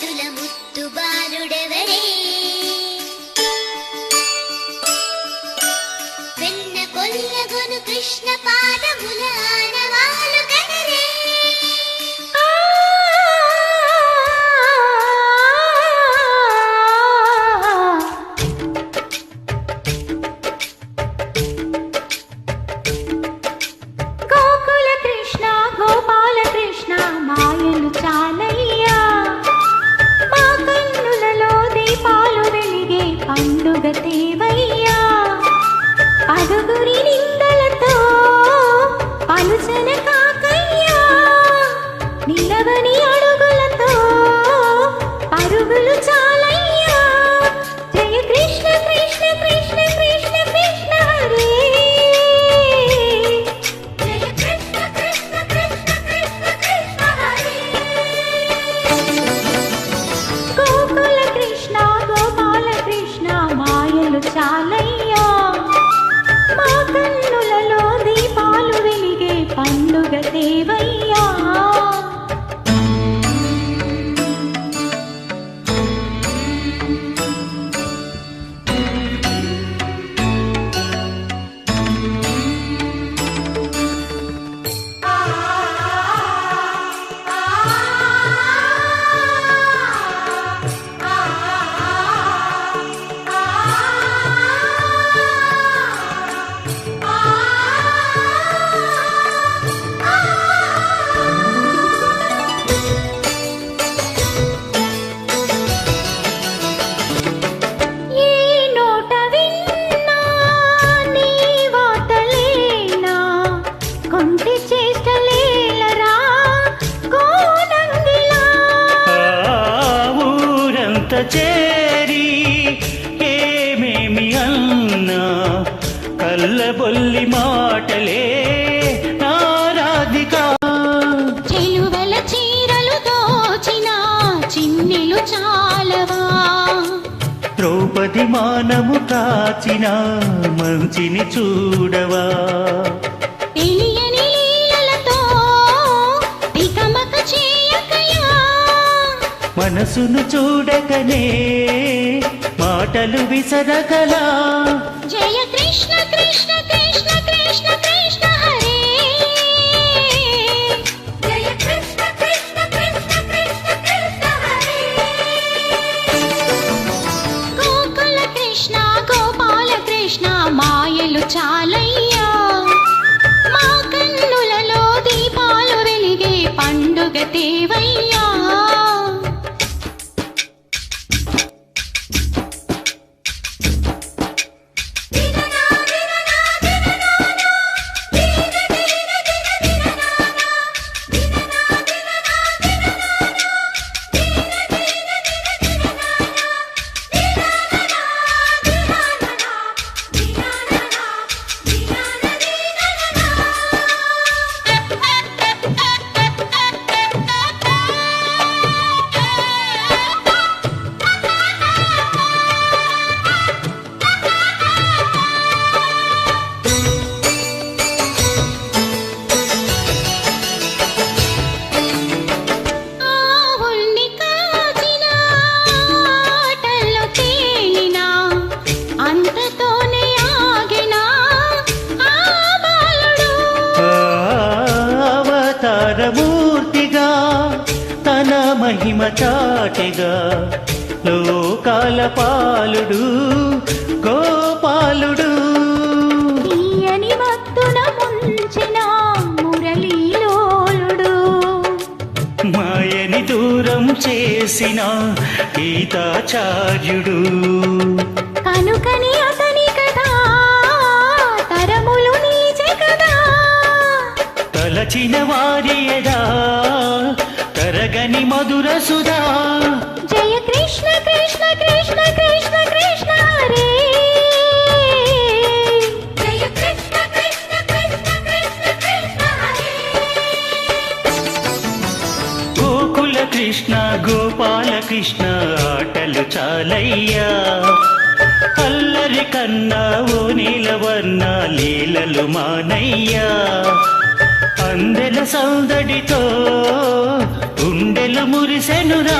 బాలుడెదుల ముత్తు బాలుడెవరే వెన్న కొల్లగొను కృష్ణ పండుగ చేరి ఏమేమి అన్నా కల్లబొల్లి మాటలే నారాధిక చెలువల చీరలు దోచిన చిన్నెలు చాలవా? ద్రౌపది మానము కాచిన మంచిని చూడవా? మనసును చూడకనే మాటలు విసరగలా. జయ కృష్ణ కృష్ణ కృష్ణ కృష్ణ కృష్ణ హరే. జయ కృష్ణ కృష్ణ కృష్ణ కృష్ణ కృష్ణ హరే. గోకుల కృష్ణ గోపాల కృష్ణ మాయలు చాలయ్యా. మా కన్నులలో దీపాలు వెలిగే పండుగ దేవయ్యా. మహిమ చాటిగా. లోకాల పాలుడు గోపాలుడు. తీయని మత్తున ముంచిన మురళీలోలుడు. మాయని దూరం చేసిన గీతాచార్యుడు. కనుకని అతని కదా తరములు నీచే కదా. తలచిన వారి ఎడా తరగని మధుర సుధా. జయ కృష్ణ కృష్ణ కృష్ణ కృష్ణ కృష్ణ హరే. జయ కృష్ణ కృష్ణ కృష్ణ కృష్ణ కృష్ణ హరే. గోకుల కృష్ణ గోపాల కృష్ణ ఆటలు చాలయ్యా. అల్లరి కన్నా ఓ నీలవర్ణ లీలలు మానయ్యా. అందెల సౌదడితో గుండెలు మురిసెనురా.